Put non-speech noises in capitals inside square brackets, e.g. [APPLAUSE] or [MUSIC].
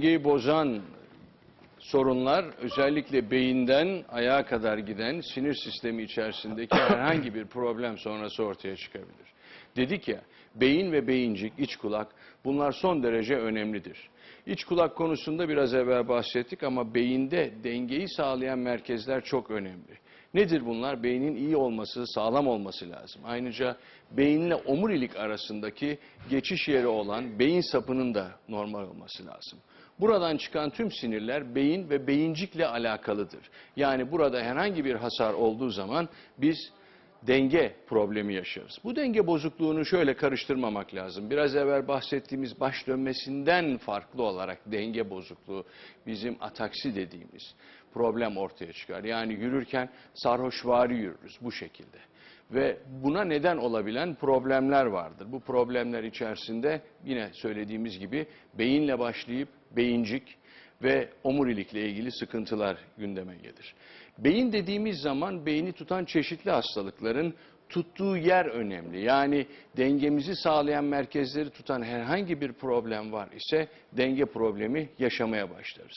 dengeyi bozan sorunlar özellikle beyinden ayağa kadar giden sinir sistemi içerisindeki [COUGHS] herhangi bir problem sonrası ortaya çıkabilir. Dedik ya beyin ve beyincik, iç kulak bunlar son derece önemlidir. İç kulak konusunda biraz evvel bahsettik ama beyinde dengeyi sağlayan merkezler çok önemli. Nedir bunlar? Beynin iyi olması, sağlam olması lazım. Ayrıca beyinle omurilik arasındaki geçiş yeri olan beyin sapının da normal olması lazım. Buradan çıkan tüm sinirler beyin ve beyincikle alakalıdır. Yani burada herhangi bir hasar olduğu zaman biz denge problemi yaşarız. Bu denge bozukluğunu şöyle karıştırmamak lazım. Biraz evvel bahsettiğimiz baş dönmesinden farklı olarak denge bozukluğu bizim ataksi dediğimiz problem ortaya çıkar. Yani yürürken sarhoşvari yürürüz bu şekilde. Ve buna neden olabilen problemler vardır. Bu problemler içerisinde yine söylediğimiz gibi beyinle başlayıp beyincik ve omurilikle ilgili sıkıntılar gündeme gelir. Beyin dediğimiz zaman beyni tutan çeşitli hastalıkların tuttuğu yer önemli. Yani dengemizi sağlayan merkezleri tutan herhangi bir problem var ise denge problemi yaşamaya başlarız.